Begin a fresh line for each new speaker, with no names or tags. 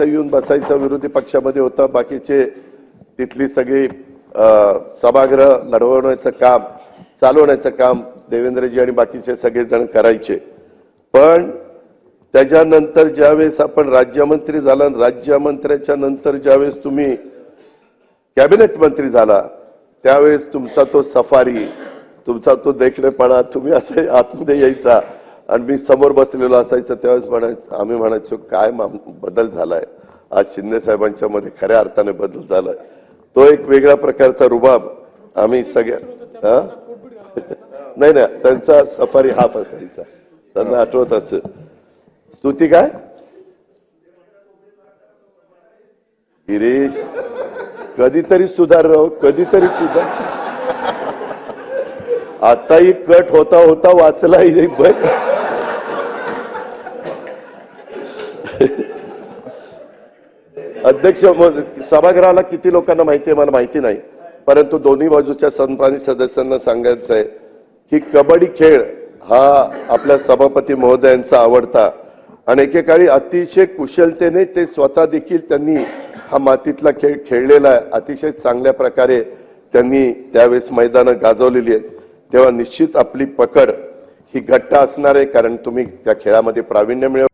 इथं येऊन बसायचा विरोधी पक्षामध्ये होता. बाकीचे तिथली सगळी सभागृह लढवण्याचं काम चालवण्याचं काम देवेंद्रजी आणि बाकीचे सगळेजण करायचे. पण त्याच्यानंतर ज्यावेळेस आपण राज्यमंत्री झाला राज्यमंत्र्याच्या नंतर ज्यावेळेस तुम्ही कॅबिनेट मंत्री झाला त्यावेळेस तुमचा तो सफारी तुमचा तो देखणेपणा तुम्ही असं आतमध्ये यायचा. आणि मी समोर बसलेलो असायचं त्यावेळेस म्हणायचं आम्ही म्हणायचो काय बदल झालाय? आज शिंदे साहेबांच्या मध्ये खऱ्या अर्थाने बदल झालाय. तो एक वेगळ्या प्रकारचा रुबाब आम्ही सगळ्या हा? नाही ना त्यांचा सफारी हाफ असायचा. त्यांना आठवत असेल. स्तुती काय? गिरीश कधीतरी सुधार राव कधीतरी सुधार. आताही कट होता होता वाचलाही बघ अध्यक्ष सभागृहाला किती लोकांना माहिती आहे? मला माहिती नाही. परंतु दोन्ही बाजूच्या सन्मानित सदस्यांना सांगायचं आहे की कबड्डी खेळ हा आपल्या सभापती महोदयांचा आवडता. आणि एकेकाळी अतिशय कुशलतेने ते स्वतः देखील त्यांनी हा मातीतला खेळ खेळलेला आहे. अतिशय चांगल्या प्रकारे त्यांनी त्यावेळेस मैदानं गाजवलेली आहेत. तेव्हा निश्चित आपली पकड ही घट्ट असणार आहे कारण तुम्ही त्या खेळामध्ये प्रावीण्य मिळव